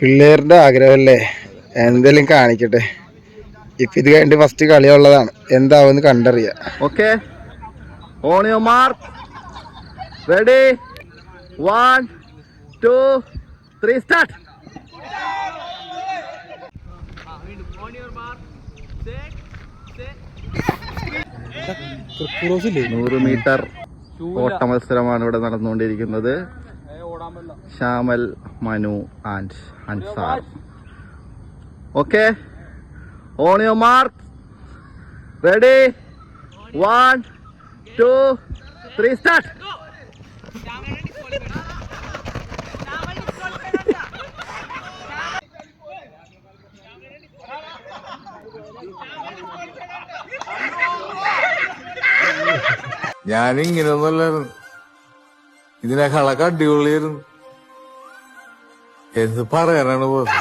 പിള്ളേരുടെ ആഗ്രഹമല്ലേ? എന്തെങ്കിലും കാണിക്കട്ടെ. ഇപ്പൊ ഇത് കഴിഞ്ഞ് ഫസ്റ്റ് കളിയുള്ളതാണ്. എന്താവും കണ്ടറിയാം. Okay on your mark ready one two three start നൂറ് മീറ്റർ ഓട്ട മത്സരമാണ് ഇവിടെ നടന്നുകൊണ്ടിരിക്കുന്നത്. Shyamal Manu and Ansar okay on your mark ready one two three start ഞാനിങ്ങനെയൊന്നുമല്ലായിരുന്നു ഇതിനേക്കാളൊക്കെ അടിപൊളിയായിരുന്നു. എന്ത് പറയാനാണ് ബോസ്?